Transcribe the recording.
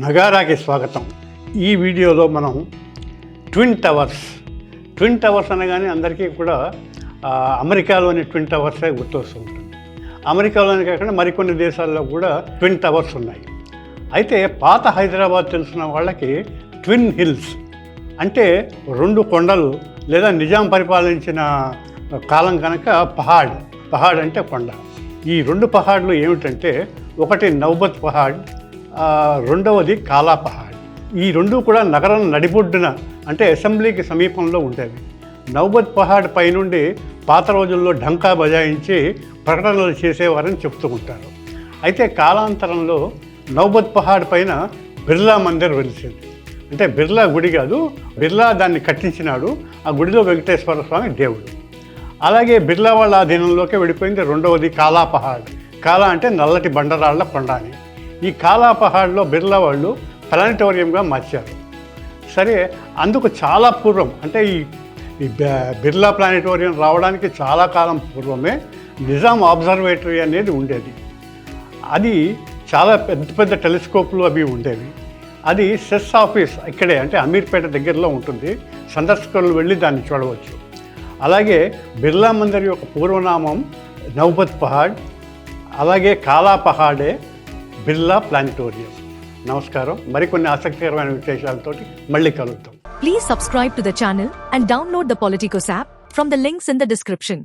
నగారాకి స్వాగతం. ఈ వీడియోలో మనం ట్విన్ టవర్స్ ట్విన్ టవర్స్ అనగానే అందరికీ కూడా అమెరికాలోని ట్విన్ టవర్సే గుర్తొస్తూ ఉంటుంది. అమెరికాలోనే కాకుండా మరికొన్ని దేశాల్లో కూడా ట్విన్ టవర్స్ ఉన్నాయి. అయితే పాత హైదరాబాద్ తెలిసిన వాళ్ళకి ట్విన్ హిల్స్ అంటే రెండు కొండలు లేదా నిజాం పరిపాలించిన కాలం కనుక పహాడ్. పహాడ్ అంటే కొండ. ఈ రెండు పహాడ్లు ఏమిటంటే ఒకటి నౌబత్ పహాడ్ రెండవది కాలాపహాడ్. ఈ రెండు కూడా నగరం నడిబొడ్డున అంటే అసెంబ్లీకి సమీపంలో ఉండేవి. నౌబత్ పహాడ్ పైనుండి పాత రోజుల్లో ఢంకా బజాయించి ప్రకటనలు చేసేవారని చెప్తూ ఉంటారు. అయితే కాలాంతరంలో నౌబత్ పహాడ్ పైన బిర్లా మందిర్ వెలిసింది. అంటే బిర్లా గుడి కాదు బిర్లా దాన్ని కట్టించినాడు ఆ గుడిలో వెంకటేశ్వర స్వామి దేవుడు. అలాగే బిర్లా వాళ్ళ అధీనంలోకి వెళ్ళిపోయింది రెండవది కాలా పహాడ్ కాలా అంటే నల్లటి బండరాళ్ళ కొండ అని ఈ కాలాపహాడ్లో బిర్లా వాళ్ళు ప్లానిటోరియంగా మార్చారు. సరే అందుకు చాలా పూర్వం అంటే ఈ ఈ బిర్లా ప్లానిటోరియం రావడానికి చాలా కాలం పూర్వమే నిజాం ఆబ్జర్వేటరీ అనేది ఉండేది. అది చాలా పెద్ద పెద్ద టెలిస్కోప్లు అవి ఉండేవి. అది సెస్ ఆఫీస్ ఇక్కడే అంటే అమీర్పేట దగ్గరలో ఉంటుంది. సందర్శకులు వెళ్ళి దాన్ని చూడవచ్చు. అలాగే బిర్లా మందిర్ యొక్క పూర్వనామం నౌబత్ పహాడ్ అలాగే కాలా పహాడే బిర్లా ప్లానిటోరియం నమస్కారం మరికొన్ని ఆసక్తికరమైన విశేషాలతోటి మళ్ళీ కలుద్దాం Please subscribe to the channel and download the Politicos app from the links in the description.